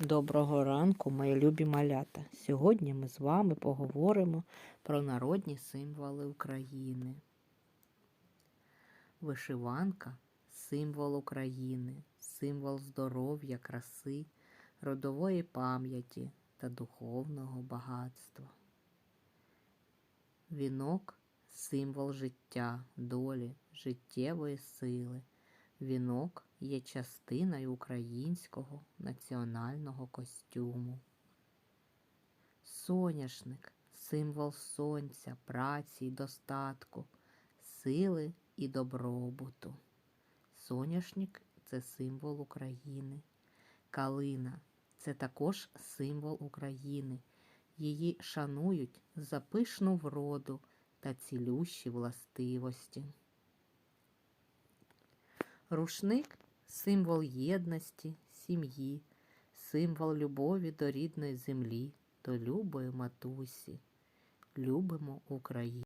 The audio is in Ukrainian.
Доброго ранку, мої любі малята. Сьогодні ми з вами поговоримо про народні символи України. Вишиванка символ України, символ здоров'я, краси, родової пам'яті та духовного багатства. Вінок символ життя, долі, життєвої сили. Вінок є частиною українського національного костюму. Соняшник символ сонця, праці й достатку, сили і добробуту. Соняшник це символ України. Калина це також символ України. Її шанують за пишну вроду та цілющі властивості. Рушник символ єдності, сім'ї, символ любові до рідної землі, до любої матусі. Любимо Україну.